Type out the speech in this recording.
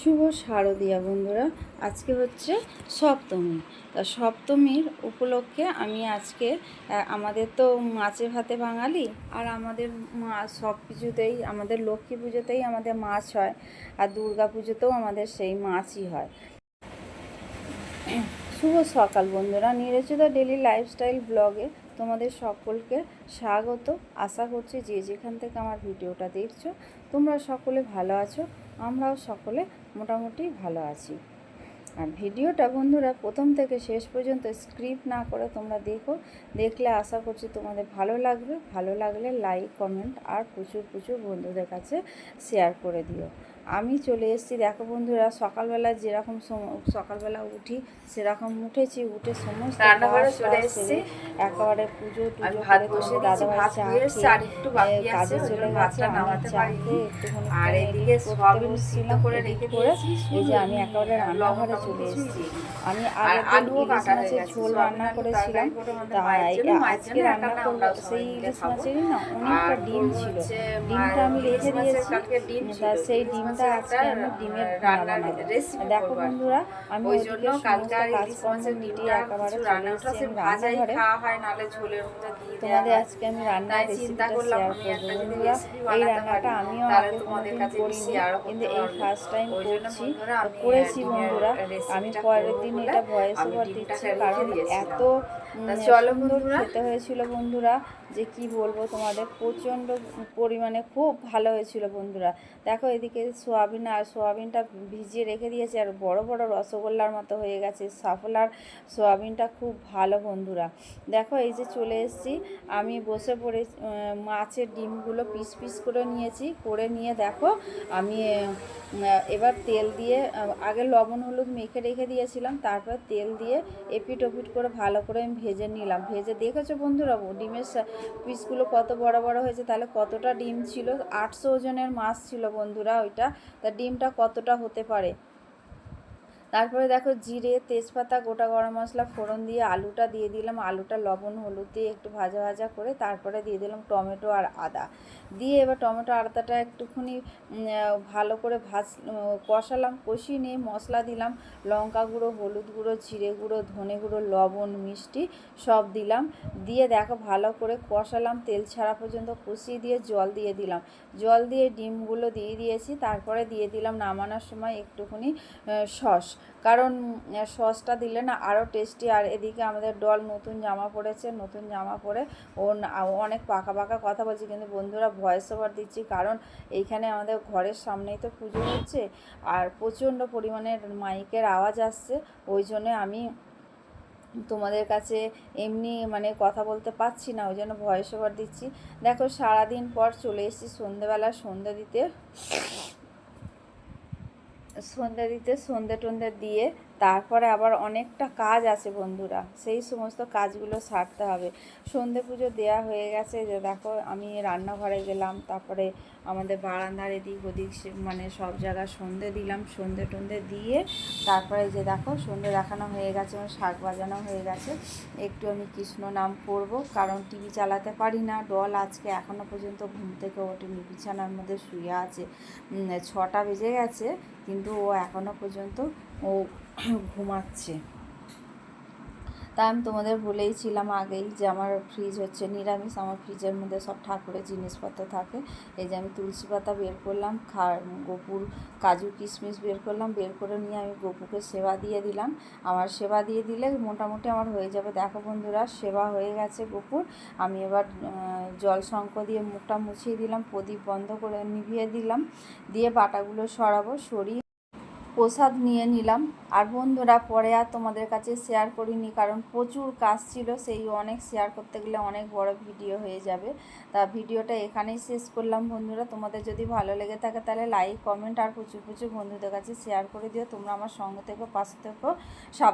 শুভ শারদীয়া বন্ধুরা। আজকে হচ্ছে সপ্তমী। তা সপ্তমীর উপলক্ষে আমি আজকে আমাদের তো মাছে ভাতে বাঙালি আর আমাদের মা সব কিছুতেই, আমাদের লক্ষ্মী পুজোতেই আমাদের মাছ হয় আর দুর্গা পুজোতেও আমাদের সেই মাছই হয়। শুভ সকাল বন্ধুরা। নিরচিত ডেলি লাইফস্টাইল ব্লগে তোমাদের সকলকে স্বাগত। আশা করছি যে যেখান থেকে আমার ভিডিওটা দেখছ, তোমরা সকলে ভালো আছো। আমরাও সকলে মোটামুটি ভালো আছি। আর ভিডিওটা বন্ধুরা প্রথম থেকে শেষ পর্যন্ত স্ক্রিপ্ট না করে তোমরা দেখো। দেখলে আশা করছি তোমাদের ভালো লাগবে। ভালো লাগলে লাইক কমেন্ট আর প্রচুর প্রচুর বন্ধুদের কাছে শেয়ার করে দিও। আমি চলে এসেছি। দেখো বন্ধুরা সকালবেলা যেরকম সকালবেলা উঠি সেরকম উঠেছি। উঠে সমস্ত রান্নাঘরে চলে এসেছি। একেবারে পুজো টুজো করে বসে দাদাভাই ভাত চা খেয়ে, একটু বাকি আছে কাজে চলে গেছে আমি চা খেয়ে একটুখানি আর এদিকে করতে বসছিলাম, করে রেখে করে এই যে আমি একেবারে রান্নাঘরে চলে এসেছি। আমি আর আলুও ইলিশ কাটা মাছের ঝোল রান্না করেছিলাম। মায়ের আজকে রান্না করব সেই ইলিশ। মাছেরই না অনেকটা ডিম ছিল। ডিমটা আমি রেখে দিয়েছি। তা সেই ডিমটা আজকে আমি ডিমের দেখো। বন্ধুরা আমি ওই জন্য কাজকর্ম মিটিয়ে একেবারে চলে এসেছি রান্নাঘরে হয় নাহলে ঝোলের মধ্যে দিয়ে তোমাদের আজকে আমি রান্নার রেসিপিটা চিন্তা করলাম শেয়ার আমি একটা যদি বন্ধুরা। এই বানাতে রান্নাটা পারি, আমিও আগে তোমাদের কাছে কিন্তু এই ফার্স্ট টাইম করছি। করেছি বন্ধুরা। আমি পরের দিন এটা ভয়েস ওভার দিচ্ছি কারণ এত চলো বন্ধুরা। খেতে হয়েছিল বন্ধুরা যে কি বলব তোমাদের প্রচণ্ড পরিমাণে খুব ভালো হয়েছিল বন্ধুরা। দেখো এদিকে সোয়াবিন আর সোয়াবিনটা ভিজিয়ে রেখে দিয়েছি আর বড় বড় রসগোল্লার মতো হয়ে গেছে। সাফলার সোয়াবিনটা খুব ভালো বন্ধুরা। দেখো, এই যে চলে এসেছি। আমি বসে পড়ে মাছের ডিমগুলো পিস পিস করে নিয়েছি। করে নিয়ে দেখো, আমি এবার তেল দিয়ে আগে লবণ, হলুদ মেখে রেখে দিয়েছিলাম। তারপর তেল দিয়ে এপিট ওপিট করে ভালো করে আমি ভেজে নিলাম। ভেজে দেখেছ বন্ধুরা, ডিমের পিসগুলো কত বড় বড় হয়েছে? তাহলে কতটা ডিম ছিল? আটশো ওজনের মাছ ছিল বন্ধুরা ওইটা। তা ডিমটা কতটা হতে পারে? তারপরে দেখো জিরে, তেজপাতা, গোটা গরম মশলা, ফোড়ন দিয়ে আলুটা দিয়ে দিলাম। আলুটা লবণ, হলুদ দিয়ে একটু ভাজা ভাজা করে তারপরে দিয়ে দিলাম টমেটো আর আদা। দিয়ে এবার টমেটো আদাটা একটুখানি ভালো করে ভাজ কষালাম, কষিয়ে নিয়ে মশলা দিলাম। লঙ্কা গুঁড়ো, হলুদ গুঁড়ো, জিরে গুঁড়ো, ধনে গুঁড়ো, লবণ, মিষ্টি সব দিলাম। দিয়ে দেখো ভালো করে কষালাম, তেল ছাড়া পর্যন্ত কষিয়ে দিয়ে জল দিয়ে দিলাম। জল দিয়ে ডিমগুলো দিয়ে দিয়েছি, তারপরে দিয়ে দিলাম নামানোর সময় একটুখানি সস। কারণ সসটা দিলে না আরও টেস্টি আর এদিকে আমাদের ডল নতুন জামা পরেছে নতুন জামা পরে ও অনেক পাকা পাকা কথা বলছে, কিন্তু বন্ধুরা ভয়েস ওভার দিচ্ছি, কারণ এইখানে আমাদের ঘরের সামনেই তো পুজো হচ্ছে, আর প্রচণ্ড পরিমাণে মাইকের আওয়াজ আসছে, ওই জন্য আমি তোমাদের কাছে এমনি মানে কথা বলতে পারছি না, ওই জন্য ভয়েস ওভার দিচ্ছি। দেখো সারাদিন পর চলে এসেছি সন্ধেবেলা সন্ধে দিতে। সন্ধে দিতে সন্ধে টন্ধে দিয়ে তারপরে আবার অনেকটা কাজ আছে বন্ধুরা। সেই সমস্ত কাজগুলো সারতে হবে। সন্ধে পুজো দেয়া হয়ে গেছে যে দেখো, আমি রান্নাঘরে গেলাম, তারপরে আমাদের বারান্দার এদিক ওদিক মানে সব জায়গায় সন্ধে দিলাম সন্ধে টন্ধে দিয়ে তারপরে যে দেখো সন্ধে দেখানো হয়ে গেছে, আমার শাক বাজানো হয়ে গেছে। একটু আমি কৃষ্ণ নাম পড়ব, কারণ টিভি চালাতে পারি না, ডল আজকে এখনও পর্যন্ত ঘুম থেকে ওঠেনি, বিছানার মধ্যে শুয়ে আছে। ছটা বেজে গেছে কিন্তু ও এখনও পর্যন্ত ও ঘুমাচ্ছে। তা আমি তোমাদের বলেইছিলাম আগেই যে আমার ফ্রিজ হচ্ছে নিরামিষ, আমার ফ্রিজের মধ্যে সব ঠাকুরের জিনিসপত্র থাকে। এই যে আমি তুলসী পাতা বের করলাম খা গোপুর, কাজু, কিশমিশ বের করলাম, বের করে নিয়ে আমি গোপুকে সেবা দিয়ে দিলাম। আমার সেবা দিয়ে দিলে মোটামুটি আমার হয়ে যাবে। দেখো বন্ধুরা, সেবা হয়ে গেছে গোপুর। আমি এবার জল শঙ্খ দিয়ে মুখটা মুছিয়ে দিলাম, প্রদীপ বন্ধ করে নিভিয়ে দিলাম। দিয়ে বাটাগুলো সরাবো, সরিয়ে প্রসাদ নিয়ে নিলাম। আর বন্ধুরা, পরে আর তোমাদের কাছে শেয়ার করিনি, কারণ প্রচুর কাজ ছিল, সেই অনেক শেয়ার করতে গেলে অনেক বড় ভিডিও হয়ে যাবে। তা ভিডিওটা এখানেই শেষ করলাম বন্ধুরা। তোমাদের যদি ভালো লেগে থাকে, তাহলে লাইক কমেন্ট আর প্রচুর প্রচুর বন্ধুদের কাছে শেয়ার করে দিও। তোমরা আমার সঙ্গে থেকো, পাশে থেকো। সাব